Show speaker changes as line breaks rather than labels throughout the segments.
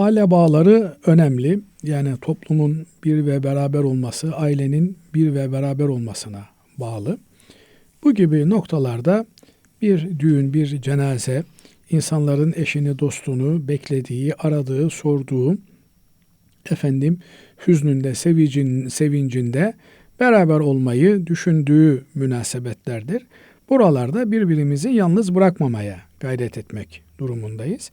Aile bağları önemli. Yani toplumun bir ve beraber olması, ailenin bir ve beraber olmasına bağlı. Bu gibi noktalarda bir düğün, bir cenaze, insanların eşini, dostunu beklediği, aradığı, sorduğu, efendim hüznünde, sevincin, sevincinde beraber olmayı düşündüğü münasebetlerdir. Buralarda birbirimizi yalnız bırakmamaya gayret etmek durumundayız.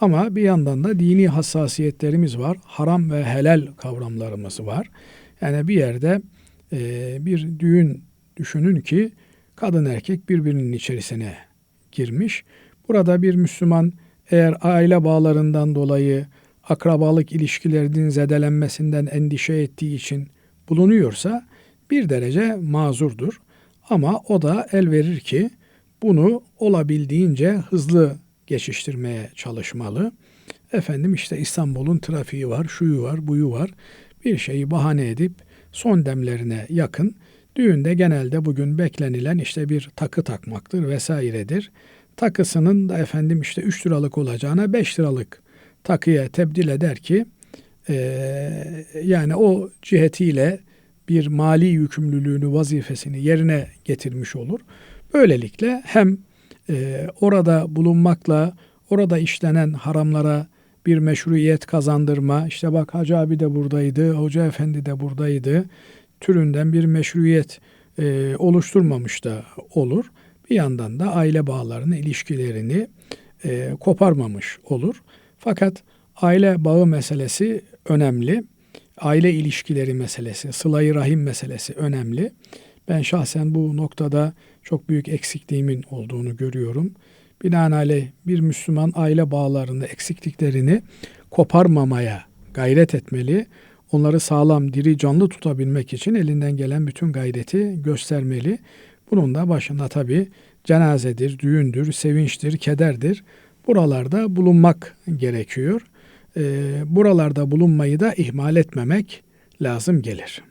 Ama bir yandan da dini hassasiyetlerimiz var. Haram ve helal kavramlarımız var. Yani bir yerde e, bir düğün düşünün ki kadın erkek birbirinin içerisine girmiş. Burada bir Müslüman eğer aile bağlarından dolayı akrabalık ilişkilerinin zedelenmesinden endişe ettiği için bulunuyorsa bir derece mazurdur. Ama o da el verir ki bunu olabildiğince hızlı geçiştirmeye çalışmalı. Efendim işte İstanbul'un trafiği var, şuyu var, buyu var. Bir şeyi bahane edip son demlerine yakın düğünde genelde bugün beklenilen işte bir takı takmaktır vesairedir. Takısının da efendim işte 3 liralık olacağına 5 liralık takıya tebdil eder ki e, yani o cihetiyle bir mali yükümlülüğünü, vazifesini yerine getirmiş olur. Böylelikle hem e, orada bulunmakla orada işlenen haramlara bir meşruiyet kazandırma, işte bak Hacı abi de buradaydı, Hoca Efendi de buradaydı türünden bir meşruiyet e, oluşturmamış da olur. Bir yandan da aile bağlarını, ilişkilerini e, koparmamış olur. Fakat aile bağı meselesi önemli. Aile ilişkileri meselesi, sılayı rahim meselesi önemli. Ben şahsen bu noktada çok büyük eksikliğimin olduğunu görüyorum. Binaenaleyh bir Müslüman aile bağlarında eksikliklerini koparmamaya gayret etmeli. Onları sağlam, diri, canlı tutabilmek için elinden gelen bütün gayreti göstermeli. Bunun da başında tabi cenazedir, düğündür, sevinçtir, kederdir. Buralarda bulunmak gerekiyor. Ee, buralarda bulunmayı da ihmal etmemek lazım gelir.